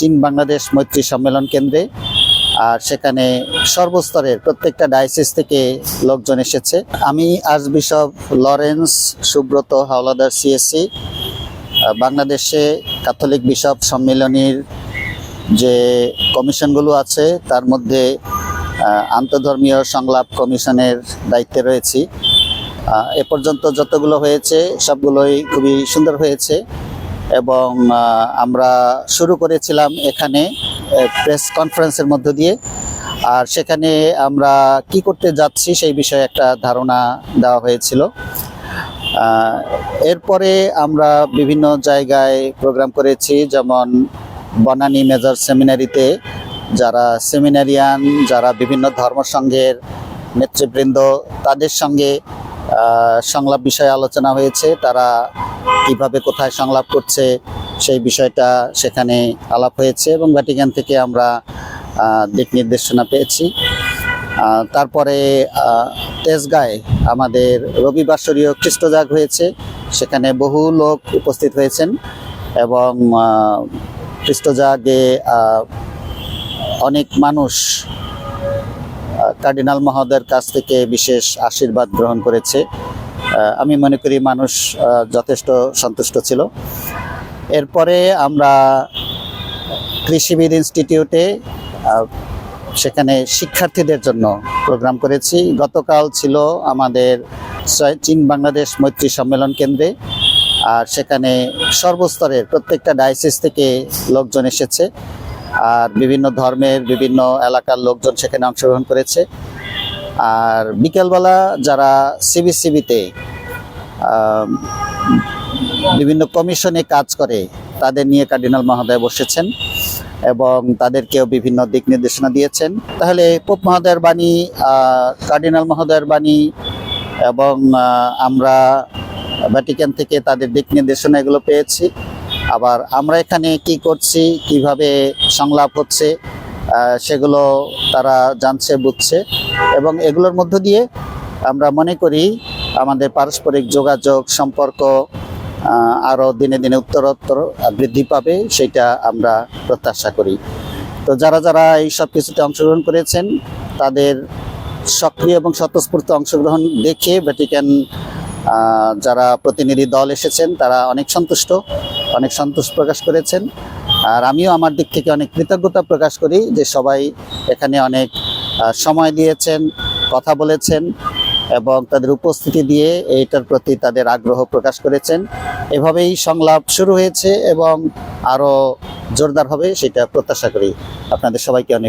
চীন বাংলাদেশ মৈত্রী সম্মেলন কেন্দ্রে, আর সেখানে সর্বস্তরের প্রত্যেকটা ডায়াসিস থেকে লোকজন এসেছে। আমি archbishop Lawrence Subrata Howlader CSC বাংলাদেশে ক্যাথলিক বিশপ সম্মেলনীর যে কমিশনগুলো আছে, তার মধ্যে আন্তধর্মীয় সংলাপ কমিশনের দায়িত্বে রয়েছি। এ পর্যন্ত যতগুলো হয়েছে, সবগুলোই খুবই সুন্দর হয়েছে। এবং আমরা শুরু করেছিলাম এখানে প্রেস কনফারেন্সের মধ্য দিয়ে। আর সেখানে আমরা কি করতে যাচ্ছি সেই বিষয়ে একটা ধারণা দেওয়া হয়েছিল। এরপরে আমরা বিভিন্ন জায়গায় প্রোগ্রাম করেছি, যেমন বনানী মেজর সেমিনারিতে যারা সেমিনারিয়ান যারা বিভিন্ন ধর্মসংঘের নেতৃবৃন্দ, তাদের সঙ্গে সংলাপ বিষয়ে আলোচনা হয়েছে, তারা কীভাবে কোথায় সংলাপ করছে সেই বিষয়টা সেখানে আলাপ হয়েছে এবং ভ্যাটিকান থেকে আমরা দিক নির্দেশনা পেয়েছি। তারপরে তেজগাঁয় আমাদের রবিবাসরীয় খ্রিস্টজাগ হয়েছে, সেখানে বহু লোক উপস্থিত হয়েছেন এবং খ্রিস্টজাগে অনেক মানুষ কার্ডিনাল মহোদয়ের কাছ থেকে বিশেষ আশীর্বাদ গ্রহণ করেছে। আমি মনে করি মানুষ যথেষ্ট সন্তুষ্ট ছিল। এরপরে আমরা কৃষিবিদ ইনস্টিটিউটে সেখানে শিক্ষার্থীদের জন্য প্রোগ্রাম করেছি। গতকাল ছিল আমাদের চীন- বাংলাদেশ মৈত্রী সম্মেলন কেন্দ্রে, আর সেখানে সর্বস্তরের প্রত্যেকটা ডায়াসিস থেকে লোকজন এসেছে। আর বিভিন্ন ধর্মের বিভিন্ন এলাকার লোকজন সেখানে অংশগ্রহণ করেছে। আর বিকেলবেলা যারা সিবিসিবিতে বিভিন্ন কমিশনে কাজ করে, তাদের নিয়ে কার্ডিনাল মহোদয় বসেছেন এবং তাদেরকেও বিভিন্ন দিক নির্দেশনা দিয়েছেন। তাহলে পোপ মহোদয়ের বাণী কার্ডিনাল মহোদয়ের বাণী এবং আমরা ভ্যাটিকান থেকে তাদের দিক নির্দেশনা এগুলো পেয়েছি। আবার আমরা এখানে কি করছি, কীভাবে সংলাপ হচ্ছে সেগুলো তারা জানছে, বুঝছে এবং এগুলোর মধ্য দিয়ে আমরা মনে করি আমাদের পারস্পরিক যোগাযোগ সম্পর্ক আরও দিনে দিনে উত্তরোত্তর বৃদ্ধি পাবে, সেটা আমরা প্রত্যাশা করি। তো যারা যারা এই সব কিছুতে অংশগ্রহণ করেছেন, তাদের সক্রিয় এবং স্বতঃস্ফূর্ত অংশগ্রহণ দেখে ভ্যাটিকান যারা প্রতিনিধি দল এসেছেন, তারা অনেক সন্তুষ্ট, অনেক সন্তোষ প্রকাশ করেছেন। আর আমিও আমার দিক থেকে অনেক কৃতজ্ঞতা প্রকাশ করি যে সবাই এখানে অনেক সময় দিয়েছেন, কথা বলেছেন এবং তাদের উপস্থিতি দিয়ে এইটার প্রতি তাদের আগ্রহ প্রকাশ করেছেন। এভাবেই সংলাপ শুরু হয়েছে এবং আরও জোরদার হবে সেটা প্রত্যাশা করি। আপনাদের সবাইকে অনেক